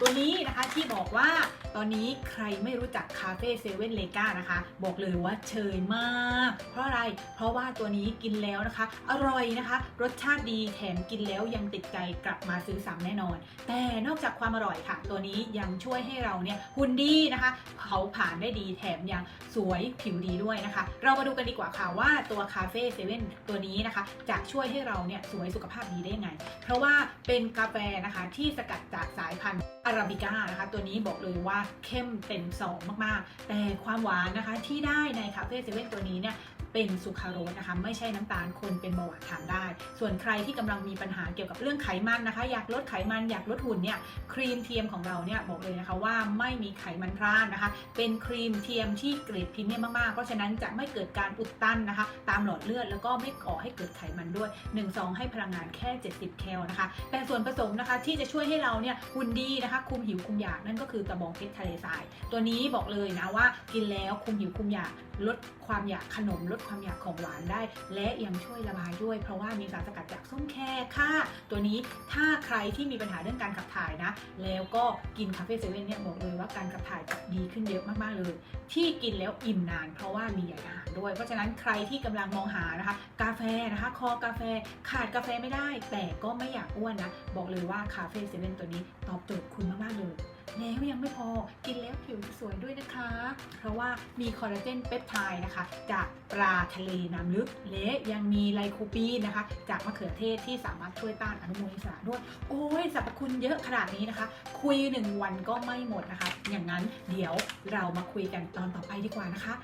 ตัวนี้นะคะที่บอกว่า ตอนนี้ใครไม่รู้จักคาเฟ่เซเว่นเลกานะคะ บอกเลยว่าเชยมาก เพราะอะไร เพราะว่าตัวนี้กินแล้วนะคะ อร่อยนะคะ รสชาติดีแถมกินแล้วยังติดใจกลับมาซื้อซ้ำแน่นอน แต่นอกจากความอร่อยค่ะ ตัวนี้ยังช่วยให้เราเนี่ยหุ่นดีนะคะเผาผ่านได้ดีแถมยังสวยผิวดีด้วยนะคะ เรามาดูกันดีกว่าค่ะว่าตัวคาเฟ่เซเว่นตัวนี้นะคะจะช่วยให้เราเนี่ยสวยสุขภาพดีได้ไง เพราะว่าเป็นกาแฟนะคะที่สกัดจากสายพันธุ์อาราบิก้านะคะ ตัวนี้บอกเลยว่าเข้มเต็มสองมากๆ แต่ความหวานนะคะที่ได้ในคาเฟ่เซเว่นตัวนี้เนี่ย เป็นสุคราโรสนะคะ ไม่ใช่น้ำตาลคนเป็นเบาหวานทานได้ ส่วนใครที่กำลังมีปัญหาเกี่ยวกับเรื่องไขมันนะคะ อยากลดไขมันอยากลดหุ่นเนี่ยครีมเทียมของเราเนี่ยบอกเลยนะคะว่าไม่มีไขมันพรานนะคะ เป็นครีมเทียมที่เกรดพรีเมียมมากๆ เพราะฉะนั้นจะไม่เกิดการอุดตันนะคะ ตามหลอดเลือดแล้วก็ไม่ก่อให้เกิดไขมันด้วย1ซองให้พลังงานแค่ 70 แคลนะคะ แต่ส่วนผสมนะคะที่จะช่วยให้เราเนี่ยหุ่นดีนะคะ คุมหิวคุมอยากนั่นก็คือกระบองเพชรทะเลทราย ตัวนี้บอกเลยนะว่ากินแล้วคุมหิวคุมอยากลดความอยากขนมลดความอยากของหวานได้ และยังช่วยระบายด้วย เพราะว่ามีสารสกัดจากส้มแคค่ะ ตัวนี้ถ้าใครที่มีปัญหาเรื่องการขับถ่ายนะ แล้วก็กินคาเฟ่เซเว่นเนี่ยบอกเลยว่าการขับถ่ายจะดีขึ้นเยอะมากๆเลย ที่กินแล้วอิ่มนาน เพราะว่ามีใยอาหารด้วย เพราะฉะนั้นใครที่กำลังมองหานะคะ กาแฟนะคะ คอกาแฟขาดกาแฟไม่ได้ แต่ก็ไม่อยากอ้วนนะ บอกเลยว่าคาเฟ่เซเว่นตัวนี้ตอบโจทย์คุณมากๆเลย แล้วยังไม่พอกินแล้วผิวสวยด้วยนะคะ เพราะว่ามีคอลลาเจนเปปไทด์นะคะ จากปลาทะเลน้ำลึก และยังมีไลโคปีนนะคะ จากมะเขือเทศที่สามารถช่วยต้านอนุมูลอิสระด้วย โอ้ยสรรพคุณเยอะขนาดนี้นะคะ คุยหนึ่งวันก็ไม่หมดนะคะ อย่างนั้นเดี๋ยวเรามาคุยกันตอนต่อไปดีกว่านะคะ